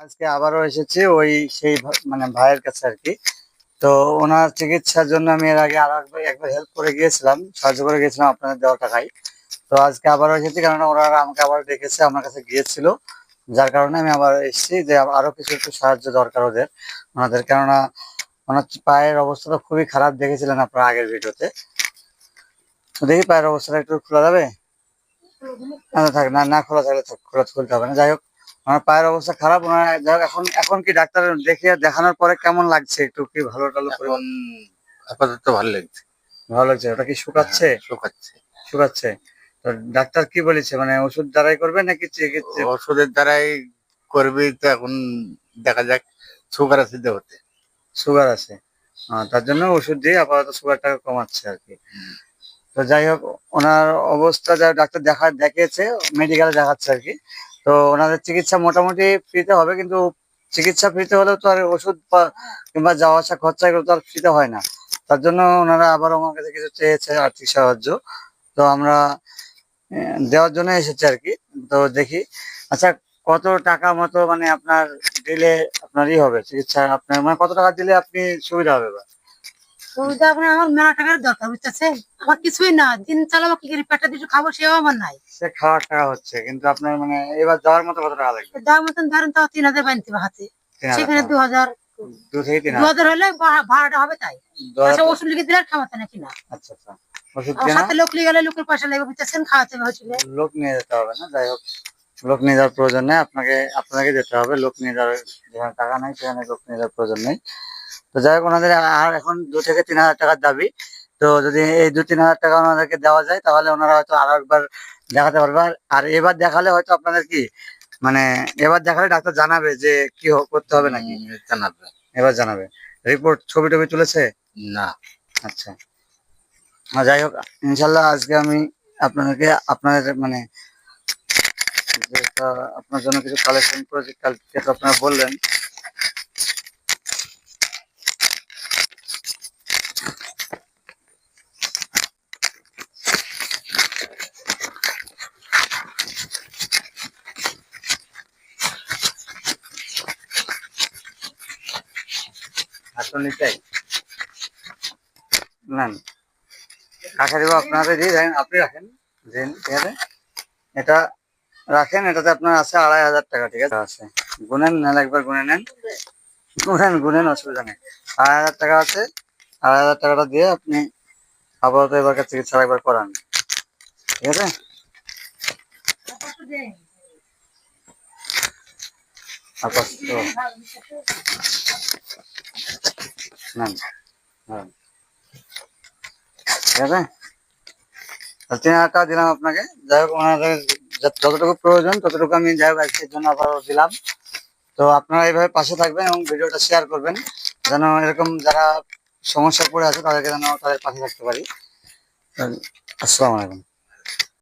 আজকে আবারও এসেছি ওই সেই মানে ভাইয়ের কাছে আর কি তো ওনার চিকিৎসার জন্য আমি এর আগে আরও একবার একবার হেল্প করে গিয়েছিলাম, সাহায্য করে গিয়েছিলাম আপনাদের দেওয়া টাকায়। তো আজকে আবারও এসেছি কারণ ওনারা আমাকে আবার ডেকেছে, আমার কাছে গিয়েছিল। যার কারণে আমি আবার এসেছি যে আরও কিছু একটু সাহায্য দরকার ওদের, ওনাদের। কেননা ওনার পায়ের অবস্থাটা খুবই খারাপ দেখেছিলেন আপনার আগের ভিডিওতে। দেখি পায়ের অবস্থাটা একটু খোলা যাবে? আচ্ছা থাক, না না খোলা থাকলে খোলা, খুলতে হবে না। যাই হোক আমার পায়ের অবস্থা খারাপ ওনার যাই এখন এখন কি ডাক্তার দেখিয়ে দেখানোর পরে কেমন লাগছে একটু কি ভালো টালো এখন আপাতত ভালো লাগছে। ভালো লাগছে ওটা কি শুকাচ্ছে? শুকাচ্ছে। শুকাচ্ছে। তো ডাক্তার কি বলেছে মানে ওষুধ দ্বারাই করবে নাকি ওষুধের দ্বারাই করবি তো এখন দেখা যাক সুগার আছে দেহতে সুগার আছে। তার জন্য ওষুধ দিয়ে আপাতত সুগারটাকে কমাচ্ছে আর কি। তো যাই হোক ওনার অবস্থা যা ডাক্তার দেখা দেখিয়েছে মেডিকেলে দেখাচ্ছে আর কি। তো ওনাদের চিকিৎসা মোটামুটি ফ্রিতে হবে, কিন্তু চিকিৎসা ফ্রিতে হলেও তো আর ওষুধ কিংবা যাওয়া আসা খরচা এগুলো তো আর ফ্রিতে হয় না। তার জন্য ওনারা আবার আমার কাছে কিছু চেয়েছে আর্থিক সাহায্য। তো আমরা দেওয়ার জন্য এসেছি আর কি। তো দেখি আচ্ছা কত টাকা মতো মানে আপনার দিলে আপনারই হবে, চিকিৎসা আপনার মানে কত টাকা দিলে আপনি সুবিধা হবে বা সুবিধা আপনার আমার মেলা টাকার দরকার বুঝতেছে আমার কিছুই না দিন চালাবো কি করে পেটে দুটো খাব সেও আমার নাই। সে খাওয়ার টাকা হচ্ছে কিন্তু আপনার মানে এবার যাওয়ার মতো কত টাকা লাগবে? দেওয়ার মতন ধরেন তাও তিন হাজার বানিতে হাতে। সেখানে দু হাজার। দু থেকে তিন হাজার। হাজার হলে ভাড়াটা হবে তাই। আচ্ছা ওষুধ লিখে দিলে আর খাওয়াতে নাকি না? আচ্ছা আচ্ছা। সাথে লোক লিয়ে গেলে লোকের পয়সা লাগবে বুঝতেছেন? খাওয়াতে হবে হচ্ছিল লোক নিয়ে যেতে হবে না যাই হোক। লোক নিয়ে যাওয়ার প্রয়োজন নেই আপনাকে আপনাকে যেতে হবে। লোক নিয়ে যাওয়ার যেখানে টাকা নাই সেখানে লোক নিয়ে যাওয়ার প্রয়োজন নেই। তো যাই হোক ওনাদের আর এখন দু থেকে তিন হাজার টাকার দাবি। তো যদি এই দু তিন হাজার টাকা ওনাদেরকে দেওয়া যায় তাহলে ওনারা হয়তো আরও একবার দেখাতে পারবে। আর- এবার দেখালে হয়তো আপনাদের কি মানে এবার দেখালে ডাক্তার জানাবে যে কি করতে হবে নাকি। জানাবে। এবার জানাবে। রিপোর্ট ছবি টবি তুলেছে? না। আচ্ছা। যাই হোক ইনশাল্লাহ আজকে আমি আপনাদেরকে আপনাদের মানে যেটা আপনার জন্য কিছু কালেকশন করেছি কালকে আপনারা বললেন। নিচাই না আপনি রাখেন ঠিক আছে? এটা রাখেন, এটাতে আপনার আছে আড়াই হাজার টাকা, ঠিক আছে? গুনেন নাহলে একবার গুনে নেন। গুনেন গুনেন, অসুবিধা নেই। আড়াই হাজার টাকা আছে, আড়াই হাজার টাকাটা দিয়ে আপনি আপাতত এবার চিকিৎসা একবার করান। ঠিক আছে? আপাতত। না হ্যাঁ। ঠিক আছে? তিন হাজার দিলাম আপনাকে। যাই হোক, ওনাদের যতটুকু প্রয়োজন, ততটুকু আমি যাই হোক আজকের জন্য আবার দিলাম। তো আপনারা এইভাবে পাশে থাকবেন এবং ভিডিওটা শেয়ার করবেন, যেন এরকম যারা সমস্যা পড়ে আছে, তাদেরকে যেন তাদের পাশে থাকতে পারি। আসসালামু আলাইকুম।